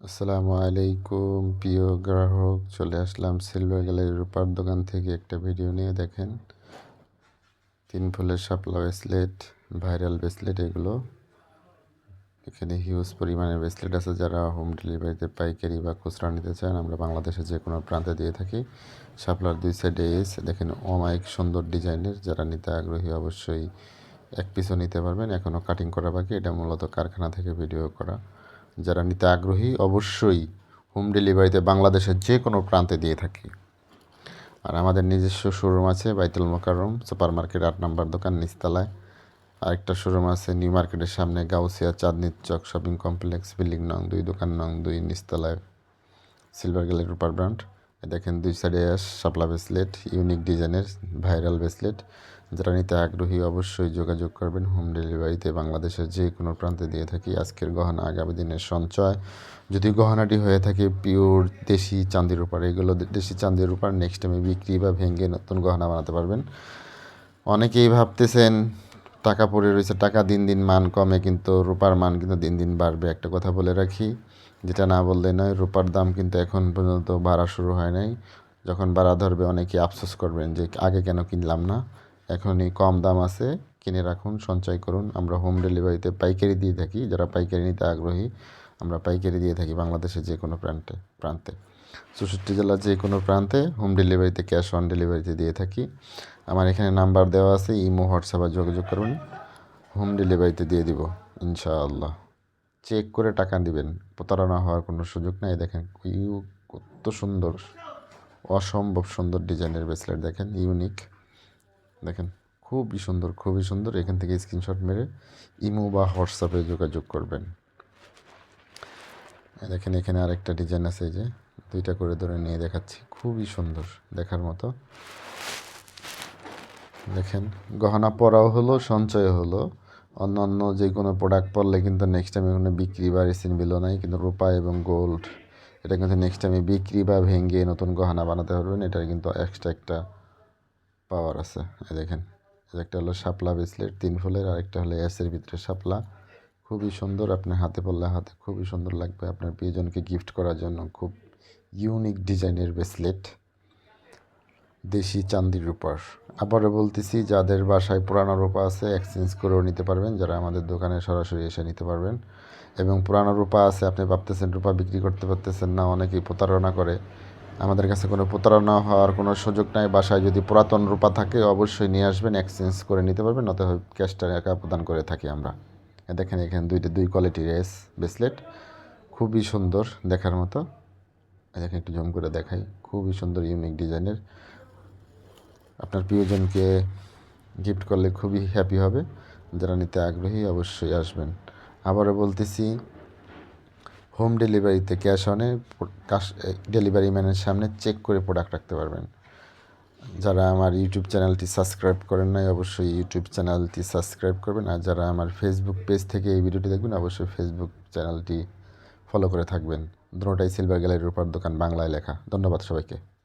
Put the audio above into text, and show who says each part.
Speaker 1: আসসালামু আলাইকুম, প্রিয় গ্রাহক। চলে আসলাম সিলভার গ্যালারি রূপার দোকান থেকে একটা ভিডিও নিয়ে, দেখেন। তিন ফুলের শাপলা ব্রেসলেট ভাইরাল ব্রেসলেট এগুলো। এখানে হিউজ পরিমাণের ব্রেসলেট আছে। যারা হোম ডেলিভারিতে পাইকারি বা খুচরা নিতে চান, আমরা বাংলাদেশের যে কোনো প্রান্তে দিয়ে থাকি। শাপলার দুই সাইডে এস দেখেন, অমায়িক সুন্দর ডিজাইনের। যারা নিতে আগ্রহী অবশ্যই এক পিসও নিতে পারবেন। এখনও কাটিং করা বাকি। এটা মূলত কারখানা থেকে ভিডিও করা। যারা নিতে আগ্রহী অবশ্যই হোম ডেলিভারিতে বাংলাদেশের যে কোনো প্রান্তে দিয়ে থাকি। আর আমাদের নিজস্ব শোরুম আছে বাইতুল মোকারম সুপার মার্কেট আট নম্বর দোকান নিচতলায়। আরেকটা শোরুম আছে নিউ মার্কেটের সামনে Gausia Chandni Chowk shopping complex building নং দুই, দোকান নং দুই নিচতলায়। সিলভার গ্যালারি রুপার ব্র্যান্ড দেখেন দুই সাইডে শাপলা ব্রেসলেট ইউনিক ডিজাইনের ভাইরাল ব্রেসলেট যারা নিতে আগ্রহী অবশ্যই যোগাযোগ করবেন। হোম ডেলিভারিতে বাংলাদেশের যে কোনো প্রান্তে দিয়ে থাকি আজকের গহনা, আগামী দিনের সঞ্চয়। যদি গহনাটি হয়ে থাকে পিওর দেশি চাঁদির উপর, এগুলো দেশি চাঁদির উপর নেক্সট টাইমে বিক্রি বা ভেঙে নতুন গহনা বানাতে পারবেন। অনেকেই ভাবতেছেন টাকা পড়ে রয়েছে, টাকা দিন দিন মান কমে, কিন্তু রূপার মান কিন্তু দিন দিন বাড়বে। একটা কথা বলে রাখি, যেটা না বললে নয়, রূপার দাম কিন্তু এখন পর্যন্ত বাড়া শুরু হয় নাই। যখন বাড়া ধরবে অনেকে আফসোস করবেন যে আগে কেন কিনলাম না। এখনই কম দাম আছে, কিনে রাখুন, সঞ্চয় করুন। আমরা হোম ডেলিভারিতে পাইকারি দিয়ে থাকি। যারা পাইকারি নিতে আগ্রহী, আমরা পাইকারি দিয়ে থাকি বাংলাদেশের যে কোনো প্রান্তে প্রান্তে। চৌষট্টি জেলার যে কোনো প্রান্তে হোম ডেলিভারিতে ক্যাশ অন ডেলিভারিতে দিয়ে থাকি। আমার এখানে নাম্বার দেওয়া আছে, ইমো, হোয়াটসঅ্যাপে যোগাযোগ করুন হোম ডেলিভারিতে দিয়ে দিব, ইনশাআল্লাহ। চেক করে টাকা দিবেন, প্রতারণা হওয়ার কোনো সুযোগ নাই। দেখেন, ইউ কত সুন্দর, অসম্ভব সুন্দর ডিজাইনের ব্রেসলেট দেখেন ইউনিক দেখেন, খুবই সুন্দর খুবই সুন্দর। এখান থেকে স্ক্রিনশট মেরে ইমো বা হোয়াটসঅ্যাপে যোগাযোগ করবেন। দেখেন, এখানে আরেকটা ডিজাইন আছে যে। দুইটা করে ধরে নিয়ে দেখাচ্ছি। খুবই সুন্দর দেখার মতো। দেখেন, গহনা পরাও হলো সঞ্চয় হলো। অন্য অন্য যে কোনো প্রোডাক্ট পরলে কিন্তু নেক্সট টাইম এখানে বিক্রি বা রিসিন বিলও নাই, কিন্তু রূপা এবং গোল্ড এটা কিন্তু নেক্সট টাইমে বিক্রি বা ভেঙে নতুন গহনা বানাতে পারবেন, এটার কিন্তু এক্সট্রা একটা পাওয়ার আছে। দেখেন একটা হলো শাপলা ব্রেসলেট তিন ফুলের আরেকটা হলো এসের ভিতরে শাপলা। খুবই সুন্দর, আপনার হাতে পড়লে হাতে খুবই সুন্দর লাগবে, আপনার প্রিয়জনকে গিফট করার জন্য। খুব ইউনিক ডিজাইনের ব্রেসলেট দেশি চান্দির রূপার আবারও বলতেছি, যাদের বাসায় পুরানো রূপা আছে এক্সচেঞ্জ করেও নিতে পারবেন, যারা আমাদের দোকানে সরাসরি এসে নিতে পারবেন। এবং পুরানো রূপা আছে, আপনি ভাবতেছেন রূপা বিক্রি করতে পারতেছেন না, অনেকেই প্রতারণা করে। আমাদের কাছে কোনো প্রতারণা হওয়ার কোনো সুযোগ নাই, বাসায় যদি পুরাতন রূপা থাকে, অবশ্যই নিয়ে আসবেন এক্সচেঞ্জ করে নিতে পারবেন অতএব ক্যাশটা একা প্রদান করে থাকি আমরা। দেখেন এখানে দুইটা, দুই কোয়ালিটির এস ব্রেসলেট খুবই সুন্দর দেখার মতো। দেখেন একটু জম করে দেখাই। খুবই সুন্দর ইউনিক ডিজাইনের আপনার প্রিয়জনকে গিফট করলে খুবই হ্যাপি হবে। যারা নিতে আগ্রহী অবশ্যই আসবেন। আবারও বলতেছি হোম ডেলিভারিতে ক্যাশ অনে ডেলিভারি ম্যানের সামনে চেক করে প্রোডাক্ট রাখতে পারবেন। যারা আমার ইউটিউব চ্যানেলটি সাবস্ক্রাইব করেন নাই, অবশ্যই ইউটিউব চ্যানেলটি সাবস্ক্রাইব করবেন। আর যারা আমার ফেসবুক পেজ থেকে এই ভিডিওটি দেখবেন, অবশ্যই ফেসবুক চ্যানেলটি ফলো করে থাকবেন। দুটোটাই সিলভার গ্যালারির উপর দোকান বাংলায় লেখা। ধন্যবাদ সবাইকে।